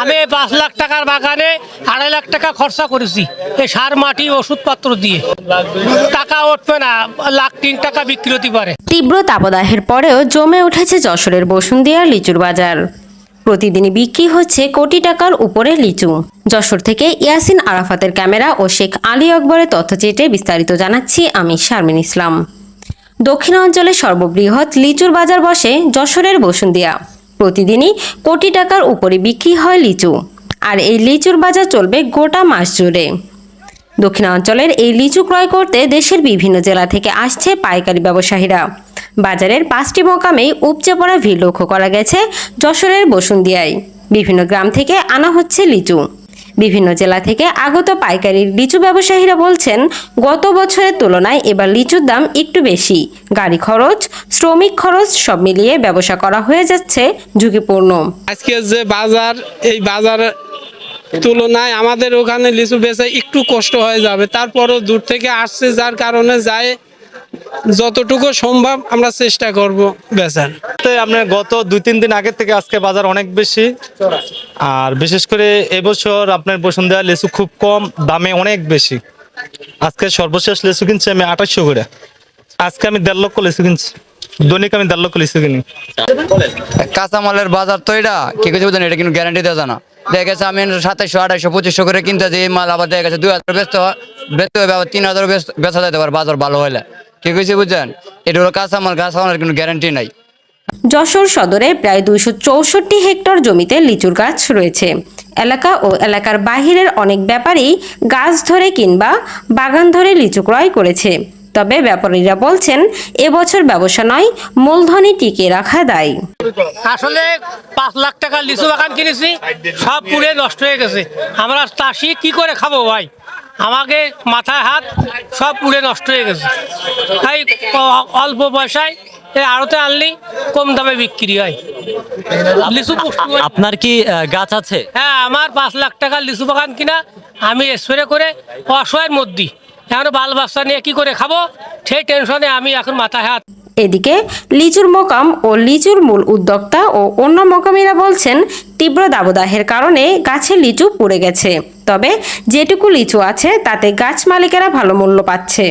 আমি পাঁচ লাখ টাকার বাগানে আড়াই লাখ টাকা খরচা করেছি এই সার, মাটি, ওষুধপত্র দিয়ে। টাকা উঠবে না, লাখ তিন টাকা বিক্রি হতে পারে। তীব্র তাপদাহের পরেও জমে উঠেছে যশোরের বসুন্দিয়ার লিচুর বাজার। প্রতিদিনই বিক্রি হচ্ছে কোটি টাকার উপরে লিচু। যশোর থেকে ইয়াসিন আরাফাতের ক্যামেরা ও শেখ আলী আকবরের তথ্য চেটে বিস্তারিত জানাচ্ছি আমি শারমিন ইসলাম। দক্ষিণাঞ্চলে সর্ববৃহৎ লিচুর বাজার বসে যশোরের বসুন্দিয়া প্রতিদিনই কোটি টাকার উপরে বিক্রি হয় লিচু। আর এই লিচুর বাজার চলবে গোটা মাস জুড়ে। দক্ষিণাঞ্চলের এই লিচু ক্রয় করতে দেশের বিভিন্ন জেলা থেকে আসছে পাইকারি ব্যবসায়ীরা। বাজারের পাঁচটি মোকামেই উপচে পড়া ভিড় লক্ষ্য করা গেছে যশোরের বসুন্দিয়ায় বিভিন্ন গ্রাম থেকে আনা হচ্ছে লিচু। বিভিন্ন জেলা থেকে আগত পাইকারি লিচু ব্যবসায়ীরা বলছেন, গত বছরের তুলনায় এবার লিচুর দাম একটু বেশি। গাড়ি খরচ, শ্রমিক খরচ সব মিলিয়ে ব্যবসা করা হয়ে যাচ্ছে ঝুঁকিপূর্ণ। আজকে যে বাজার, এই বাজার তুলনায় আমাদের ওখানে লিচু বেচা একটু কষ্ট হয়ে যাবে। তারপরও দূর থেকে আসছে, যার কারণে যায় যতটুকু সম্ভব আমরা চেষ্টা করব বেচার। তো আপনার গত দুই তিন দিন আগের থেকে আজকে বাজার অনেক বেশি। আর বিশেষ করে এবছর আপনার বসুন্ধরা লিচু খুব কম দামে অনেক বেশি। আজকে সর্বশেষ লিচু কিনছি আমি আঠাশশো করে। আজকে আমি দেড় লক্ষ লিচু কিনছি। দৈনিক আমি দেড় লক্ষ লিচু কিনি। কাঁচামালের বাজার তো এটা কি কিছু বুঝেন এটা কিন্তু গ্যারান্টি দেওয়া যায় না। দেখা গেছে আমি সাতাইশশো আঠাইশশো পঁচিশশো করে কিনতে এই মাল আবার দেখা গেছে দুই হাজার ব্যস্ত ব্যস্ত হবে আবার তিন হাজার বেচা যেতে পারে বাজার ভালো হলে ঠিক আছে বুঝছেন? এটা হলো কাঁচামাল কাঁচামালের কোনো গ্যারান্টি নাই। যশোর সদরে প্রায় দুইশো চৌষট্টি হেক্টর জমিতে লিচুর গাছ রয়েছে। এলাকা ও এলাকার বাহিরের অনেক ব্যাপারী গাছ ধরে কিংবা বাগান ধরে লিচু ক্রয় করেছে। তবে ব্যাপারীরা বলছেন এবছর ব্যবসা নয় মূলধনই টিকে রাখা দায়। আসলে পাঁচ লাখ টাকা লিচু বাগান কিনেছি সব পুড়ে নষ্ট হয়ে গেছে। আমরা চাষি কি করে খাব ভাই? আমাকে মাথায় হাত সব পুড়ে নষ্ট হয়ে গেছে। তাই অল্প পয়সায় এই আড়তে আনলি কম দামে বিক্রি হয়। লিচু আপনার কি গাছ আছে? হ্যাঁ আমার পাঁচ লাখ টাকার লিচু বাগান কিনা আমি স্প্রে করে অসহায়ের মধ্যে। এখন বাল বাচ্চা নিয়ে কি করে খাব? সেই টেনশনে আমি এখন মাথায় হাত। এদিকে লিচুর মোকাম ও লিচুর মূল উদ্যোক্তা ও অন্য মোকামিরা বলছেন তীব্র দাবদাহের কারণে গাছের লিচু পুড়ে গেছে। তবে যেটুকু লিচু আছে তাতে গাছ মালিকেরা ভালো মূল্য পাচ্ছে।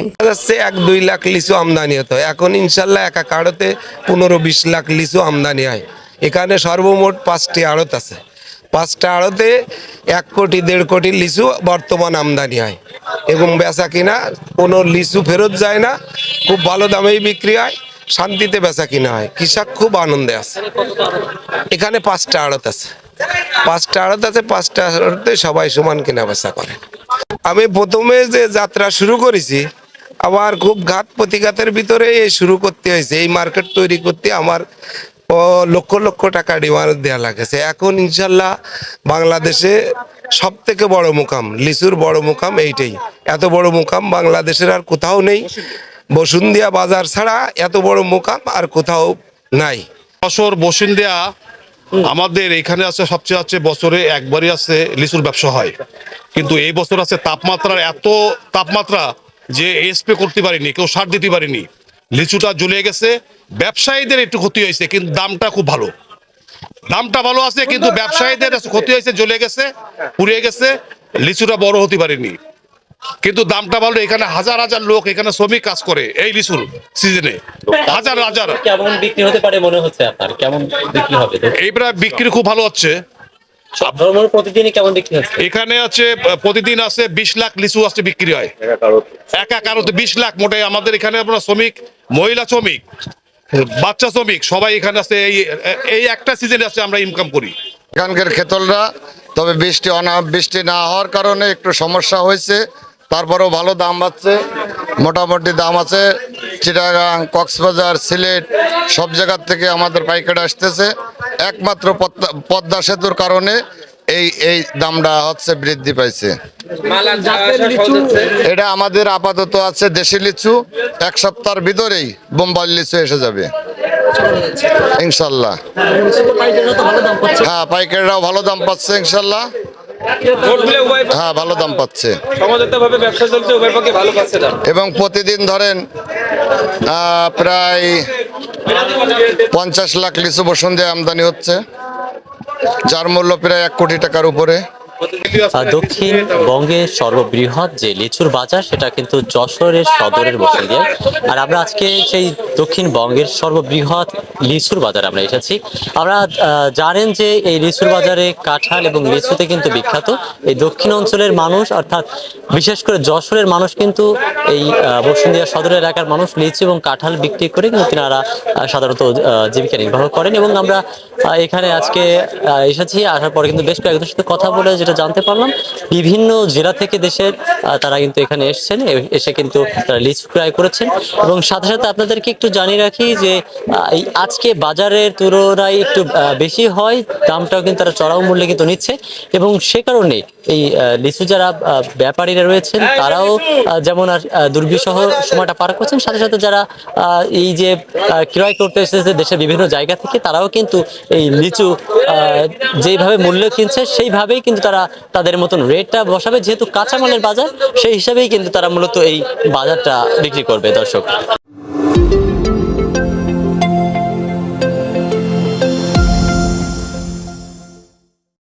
এক দুই লাখ লিচু আমদানি হতো। এখন ইনশাল্লাহ একা কাড়তে পনেরো বিশ লাখ লিচু আমদানি হয়। এখানে সর্বমোট পাঁচটি আড়ত আছে। পাঁচটা আড়তে এক কোটি দেড় কোটি লিচু বর্তমান আমদানি হয়। এবং বেচা কিনা, কোনো লিচু ফেরত যায় না, খুব ভালো দামেই বিক্রি হয়, শান্তিতে বেচা কিনা হয়। কৃষক খুব আনন্দে আছে। এখানে পাঁচটা আড়ত আছে। পাঁচটা আড়ত আছে, পাঁচটা আড়তে সবাই সমান কেনা বেচা করে। আমি প্রথমে যে যাত্রা শুরু করেছি, আমার খুব ঘাত প্রতিঘাতের ভিতরে এই শুরু করতে হয়েছে। এই মার্কেট তৈরি করতে আমার ও, লক্ষ লক্ষ টাকা ডিমান্ড দেওয়া লাগেছে। এখন ইনশাল্লাহ বাংলাদেশে সব থেকে বড় মুকাম লিচুর বড় মুকাম এইটাই। এত বড় মুকাম বাংলাদেশের আর কোথাও নেই। বসুন্ধিয়া বাজার ছাড়া এত বড় মুকাম আর কোথাও নাই। বছর বসিন্দিয়া আমাদের এখানে আছে সবচেয়ে আছে বছরে একবারই আছে লিচুর ব্যবসা হয়। কিন্তু এই বছর আছে তাপমাত্রার এত তাপমাত্রা যে স্প্রে করতে পারিনি কেউ সার দিতে পারিনি। লিচুটা জ্বলে গেছে ব্যবসায়ীদের একটু ক্ষতি হয়েছে কিন্তু দামটা খুব ভালো। দামটা ভালো আছে কিন্তু ব্যবসায়ীদের ক্ষতি হয়েছে জ্বলে গেছে পুড়িয়ে গেছে লিচুটা বড় হতে পারেনি। কিন্তু দামটা ভালো এখানে হাজার হাজার লোক এখানে শ্রমিক কাজ করে এই লিচুর সিজনে। হাজার হাজার। কেমন বিক্রি হতে পারে মনে হচ্ছে আপনার? কেমন বিক্রি হবে? এইবার বিক্রি খুব ভালো হচ্ছে। সর্বমোট প্রতিদিনই কেমন বিক্রি হচ্ছে? এখানে আছে প্রতিদিন আছে বিশ লাখ লিচু আছে বিক্রি হয়। একা কারোতে। বিশ লাখ মোটে আমাদের এখানে আপনার শ্রমিক মহিলা শ্রমিক বাচ্চা শ্রমিক, সবাই এখানে আছে, এই এই একটা সিজনে আছে, আমরা ইনকাম করি। এখানকার খেতলরা তবে বৃষ্টি অনা, বৃষ্টি না হওয়ার কারণে একটু সমস্যা হয়েছে, তারপরেও ভালো দাম পাচ্ছে মোটামুটি দাম আছে, চিটাগাং, কক্সবাজার, সিলেট, সব জায়গার থেকে আমাদের পাইকারি আসতেছে, একমাত্র পদ্মা- পদ্মা সেতুর কারণে এই এই দামটা হচ্ছে বৃদ্ধি পাইছে। এটা আমাদের আপাতত আছে দেশি লিচু। এক সপ্তাহের ভিতরেই বোম্বাই লিচু এসে যাবে। ইনশাল্লাহ। হ্যাঁ পাইকারিরাও ভালো দাম পাচ্ছে ইনশাল্লাহ। হ্যাঁ ভালো দাম পাচ্ছে। এবং প্রতিদিন ধরেন প্রায় পঞ্চাশ লাখ লিচু বসন্তে আমদানি হচ্ছে। যার মূল্য প্রায় এক কোটি টাকার উপরে। দক্ষিণবঙ্গের সর্ববৃহৎ যে লিচুর বাজার সেটা কিন্তু যশোরের সদরের বসুন্ধিয়া আর আমরা আজকে সেই দক্ষিণবঙ্গের সর্ববৃহৎ লিচুর বাজার আমরা এসেছি। আমরা জানেন যে এই লিচুর বাজারে কাঁঠাল এবং লিচুতে কিন্তু বিখ্যাত। এই দক্ষিণ অঞ্চলের মানুষ অর্থাৎ বিশেষ করে যশোরের মানুষ কিন্তু এই বসুন্ধিয়া সদর এলাকার মানুষ লিচু এবং কাঁঠাল বিক্রি করে কিন্তু তিনারা সাধারণত জীবিকা নির্বাহ করেন। এবং আমরা এখানে আজকে এসেছি আসার পরে কিন্তু বেশ কয়েকজনের সাথে কথা বলে যেটা জানতে পারলাম। বিভিন্ন জেলা থেকে দেশের তারা কিন্তু এখানে এসেছেন এসে কিন্তু তারা লিচু ক্রয় করেছেন। এবং সাথে সাথে আপনাদেরকে একটু জানিয়ে রাখি যে এই আজকে বাজারের তুলনায় একটু বেশি হয় দামটাও কিন্তু তারা চড়াও মূল্যে কিন্তু নিচ্ছে। এবং সে কারণে এই লিচু যারা ব্যাপারীরা রয়েছেন তারাও যেমন আর দুর্বিষহ সময়টা পার করছেন সাথে সাথে যারা এই যে ক্রয় করতে এসেছে দেশের বিভিন্ন জায়গা থেকে তারাও কিন্তু এই লিচু আহ, যেইভাবে মূল্য কিনছে সেইভাবেই কিন্তু তারা তাদের মতন রেটটা বসাবে, যেহেতু কাঁচামালের বাজার, সেই হিসাবেই কিন্তু তারা মূলত এই বাজারটা বিক্রি করবে, দর্শক।